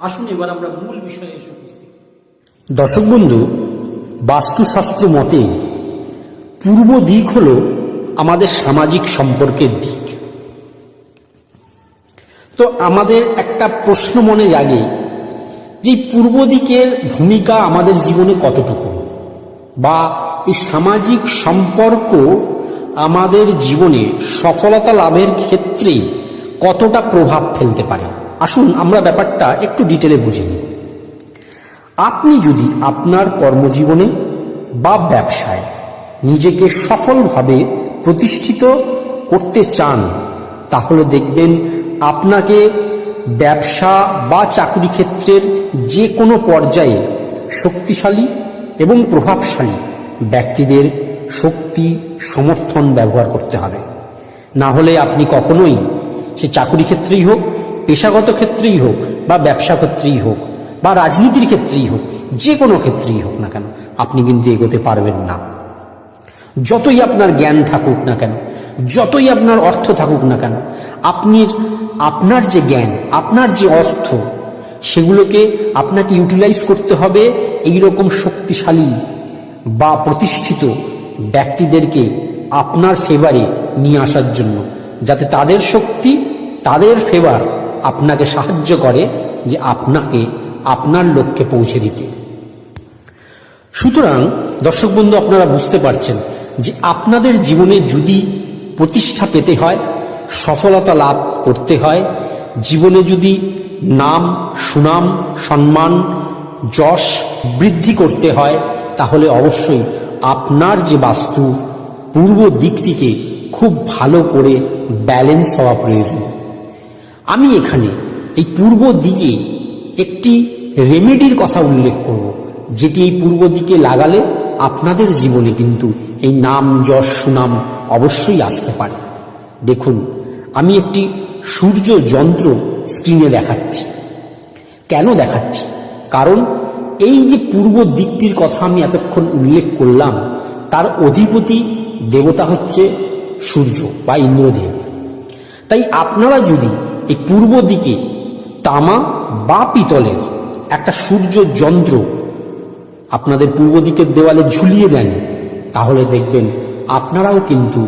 আসুন এবার আমরা মূল বিষয়ে এসে উপস্থিত। দর্শক বন্ধু, বাস্তুশাস্ত্র মতে, পূর্ব দিক হল আমাদের সামাজিক সম্পর্কের দিক। তো আমাদের একটা প্রশ্ন মনে জাগে যে পূর্ব দিকের ভূমিকা আমাদের জীবনে কতটুকু? বা এই সামাজিক সম্পর্ক আমাদের জীবনে সফলতা লাভের ক্ষেত্রে কতটা প্রভাব ফেলতে পারে? আসুন আমরা ব্যাপারটা একটু ডিটেলে বুঝে নিই। আপনি যদি আপনার কর্মজীবনে বা ব্যবসায় নিজেকে সফলভাবে প্রতিষ্ঠিত করতে চান, তাহলে দেখবেন আপনাকে ব্যবসা বা চাকরি ক্ষেত্রের যে কোনো পর্যায়ে শক্তিশালী এবং প্রভাবশালী ব্যক্তিদের শক্তি, সমর্থন ব্যবহার করতে হবে। না হলে আপনি কখনোই সে চাকরি ক্ষেত্রেই হোক পেশাগত ক্ষেত্রেই হোক বা ব্যবসা ক্ষেত্রেই হোক বা রাজনীতির ক্ষেত্রেই হোক, যে কোনো ক্ষেত্রেই হোক না কেন, আপনি কিন্তু এগোতে পারবেন না। যতই আপনার জ্ঞান থাকুক না কেন, যতই আপনার অর্থ থাকুক না কেন আপনি আপনার যে জ্ঞান, আপনার যে অর্থ, সেগুলোকে আপনাকে ইউটিলাইজ করতে হবে এই রকম শক্তিশালী বা প্রতিষ্ঠিত ব্যক্তিদেরকে আপনার ফেভারে নিয়ে আসার জন্য, যাতে তাদের শক্তি, তাদের ফেভার আপনাকে সাহায্য করে যে আপনাকে, আপনার লক্ষ্যে পৌঁছে দিতে। সুতরাং, দর্শক বন্ধু, আপনারা বুঝতে পারছেন যে আপনাদের জীবনে যদি প্রতিষ্ঠা পেতে হয়, সফলতা লাভ করতে হয়, জীবনে যদি নাম, সুনাম, সম্মান, যশ বৃদ্ধি করতে হয়, তাহলে অবশ্যই আপনার যে বাস্তু, পূর্ব দিকটিকে খুব ভালো করে ব্যালেন্স হওয়া প্রয়োজন। আমি এখানে এই পূর্ব দিকে একটি রেমেডির কথা উল্লেখ করব, যেটি এই পূর্ব দিকে লাগালে আপনাদের জীবনে কিন্তু এই নাম, যশ, সুনাম অবশ্যই আসতে পারে। দেখুন, আমি একটি সূর্য যন্ত্র স্ক্রিনে দেখাচ্ছি। কেন দেখাচ্ছি? কারণ এই যে পূর্ব দিকটির কথা আমি এতক্ষণ উল্লেখ করলাম, তার অধিপতি দেবতা হচ্ছে সূর্য বা ইন্দ্রদেব। তাই আপনারা যদি এই পূর্ব দিকে তামা বা পিতলের একটা সূর্য যন্ত্র আপনাদের পূর্ব দিকের দেওয়ালে ঝুলিয়ে দেন, তাহলে দেখবেন আপনারাও কিন্তু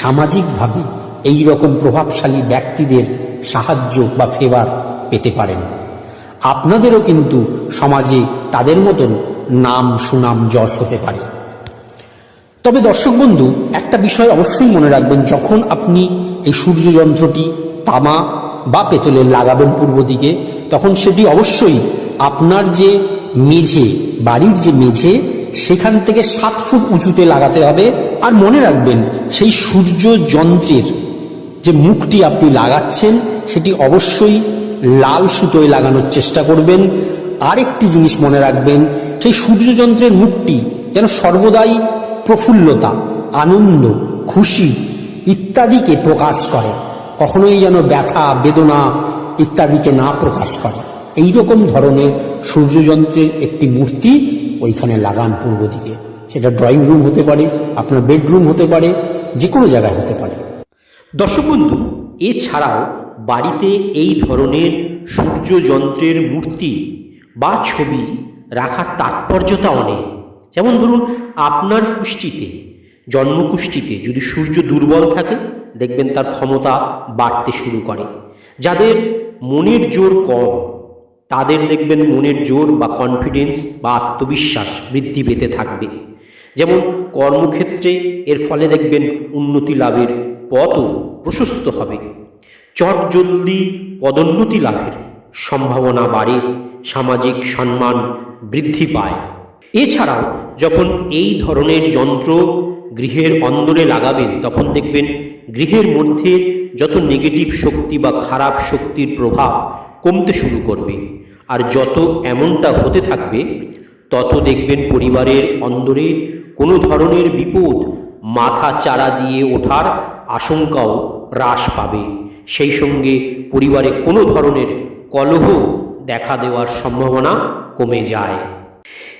সামাজিকভাবে এই রকম প্রভাবশালী ব্যক্তিদের সাহায্য বা ফেভার পেতে পারেন। আপনাদেরও কিন্তু সমাজে তাদের মতন নাম, সুনাম, যশ হতে পারে। তবে দর্শক বন্ধু, একটা বিষয় অবশ্যই মনে রাখবেন, যখন আপনি এই সূর্যযন্ত্রটি তামা বা পেতলের লাগাবেন পূর্ব দিকে, তখন সেটি অবশ্যই আপনার যে মেঝে, বাড়ির যে মেঝে, সেখান থেকে সাত ফুট উঁচুতে লাগাতে হবে। আর মনে রাখবেন, সেই সূর্য যন্ত্রের যে মুখটি আপনি লাগাচ্ছেন, সেটি অবশ্যই লাল সুতোয় লাগানোর চেষ্টা করবেন। আরেকটি জিনিস মনে রাখবেন, সেই সূর্যযন্ত্রের মুখটি যেন সর্বদাই প্রফুল্লতা, আনন্দ, খুশি ইত্যাদিকে প্রকাশ করে। কখনোই যেন ব্যথা, বেদনা ইত্যাদিকে না প্রকাশ করে। এই রকম ধরনের সূর্যযন্ত্রের একটি মূর্তি ওইখানে লাগান পূর্ব দিকে। সেটা ড্রয়িং রুম হতে পারে, আপনার বেডরুম হতে পারে যে কোনো জায়গায় হতে পারে। দর্শক বন্ধু, এছাড়াও বাড়িতে এই ধরনের সূর্যযন্ত্রের মূর্তি বা ছবি রাখার তাৎপর্যতা অনেক যেমন ধরুন, আপনার কুষ্টিতে জন্মকুষ্টিতে যদি সূর্য দুর্বল থাকে, দেখবেন তার ক্ষমতা বাড়তে শুরু করে। যাদের মনের জোর কম, তাদের দেখবেন মনের জোর বা কনফিডেন্স বা আত্মবিশ্বাস বৃদ্ধি পেতে থাকবে। যেমন কর্মক্ষেত্রে এর ফলে দেখবেন উন্নতি লাভের পথও প্রশস্ত হবে। চটজলদি পদোন্নতি লাভের সম্ভাবনা বাড়ে, সামাজিক সম্মান বৃদ্ধি পায়। এছাড়াও যখন এই ধরনের যন্ত্র গৃহের অন্দরে লাগাবেন, তখন দেখবেন গৃহের মধ্যে যত নেগেটিভ শক্তি বা খারাপ শক্তির প্রভাব কমতে শুরু করবে। আর যত এমনটা হতে থাকবে, তত দেখবেন পরিবারের অন্দরে কোনো ধরনের বিপদ মাথা চারা দিয়ে ওঠার আশঙ্কাও হ্রাস পাবে। সেই সঙ্গে পরিবারে কোনো ধরনের কলহ দেখা দেওয়ার সম্ভাবনা কমে যায়।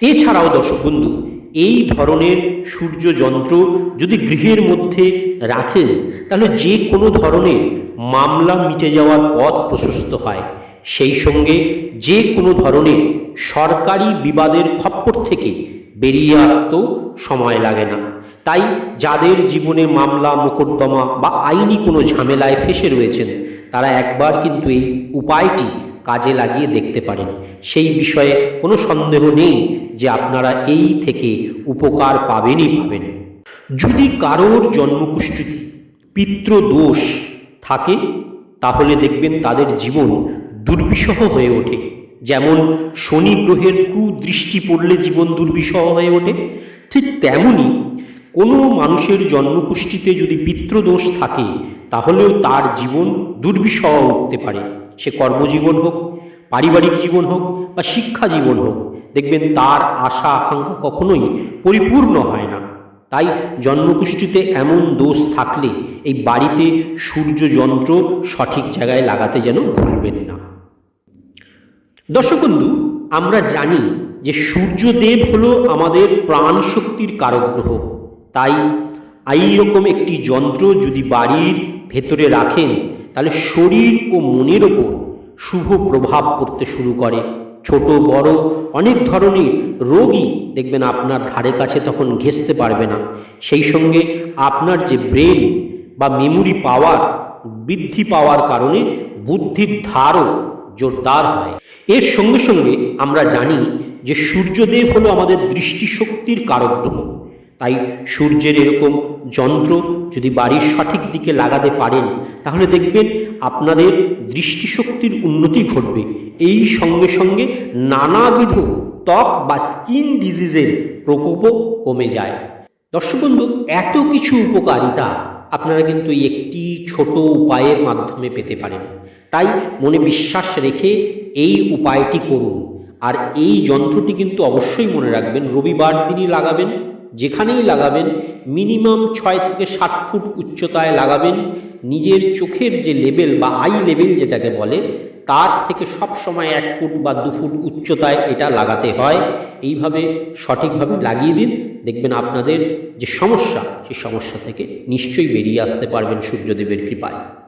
এছাড়াও দর্শক বন্ধু এই ধরনের সূর্য যন্ত্র যদি গৃহের মধ্যে রাখেন, তাহলে যে কোনো ধরনের মামলা মিটে যাওয়ার পথ প্রশস্ত হয়। সেই সঙ্গে যে কোনো ধরনের সরকারি বিবাদের খপ্পর থেকে বেরিয়ে আসতেও সময় লাগে না। তাই যাদের জীবনে মামলা, মোকদ্দমা বা আইনি কোনো ঝামেলায় ফেসে রয়েছেন, তারা একবার কিন্তু এই উপায়টি কাজে লাগিয়ে দেখতে পারেন। সেই বিষয়ে কোনো সন্দেহ নেই যে আপনারা এই থেকে উপকার পাবেনই পাবেন। যদি কারোর জন্মকুষ্ঠিতে পিতৃদোষ থাকে, তাহলে দেখবেন তাদের জীবন দুর্বিষহ হয়ে ওঠে। যেমন শনি গ্রহের কুদৃষ্টি পড়লে জীবন দুর্বিষহ হয়ে ওঠে, ঠিক তেমনি কোনো মানুষের জন্মকুষ্ঠিতে যদি পিতৃদোষ থাকে, তাহলেও তার জীবন দুর্বিষহ উঠতে পারে। সে কর্মজীবন হোক, পারিবারিক জীবন হোক বা শিক্ষা জীবন হোক, দেখবেন তার আশা, আকাঙ্ক্ষা কখনোই পরিপূর্ণ হয় না। তাই জন্মকুষ্ঠিতে এমন দোষ থাকলে এই বাড়িতে সূর্য যন্ত্র সঠিক জায়গায় লাগাতে যেন ভুলবেন না। দর্শক বন্ধু, আমরা জানি যে সূর্যদেব হলো আমাদের প্রাণ শক্তির কারক গ্রহ। তাই এই রকম একটি যন্ত্র যদি বাড়ির ভেতরে রাখেন তাহলে শরীর ও মনের ওপর শুভ প্রভাব পড়তে শুরু করে। ছোট, বড় অনেক ধরনের রোগই দেখবেন আপনার ধারে কাছে তখন ঘেঁচতে পারবে না। সেই সঙ্গে আপনার যে ব্রেন বা মেমোরি পাওয়ার বৃদ্ধি পাওয়ার কারণে বুদ্ধির ধারও জোরদার হয়। এর সঙ্গে সঙ্গে আমরা জানি যে সূর্যদেব হলো আমাদের দৃষ্টিশক্তির কারক তাই সূর্যের এরকম যন্ত্র যদি বাড়ির সঠিক দিকে লাগাতে পারেন, তাহলে দেখবেন আপনাদের দৃষ্টিশক্তির উন্নতি ঘটবে। এই সঙ্গে সঙ্গে নানাবিধ ত্বক বা স্কিন ডিজিজের প্রকোপও কমে যায়। দর্শক বন্ধু, এত কিছু উপকারিতা আপনারা কিন্তু একটি ছোট উপায়ের মাধ্যমে পেতে পারেন। তাই মনে বিশ্বাস রেখে এই উপায়টি করুন। আর এই যন্ত্রটি কিন্তু অবশ্যই মনে রাখবেন, রবিবার দিনই লাগাবেন। যেখানেই লাগাবেন মিনিমাম ছয় থেকে ষাট ফুট উচ্চতায় লাগাবেন। নিজের চোখের যে লেভেল বা আই লেভেল যেটাকে বলে, তার থেকে সব সময় এক ফুট বা দু ফুট উচ্চতায় এটা লাগাতে হয়। এইভাবে সঠিকভাবে লাগিয়ে দিন। দেখবেন আপনাদের যে সমস্যা, সেই সমস্যা থেকে নিশ্চয়ই বেরিয়ে আসতে পারবেন সূর্যদেবের কৃপায়।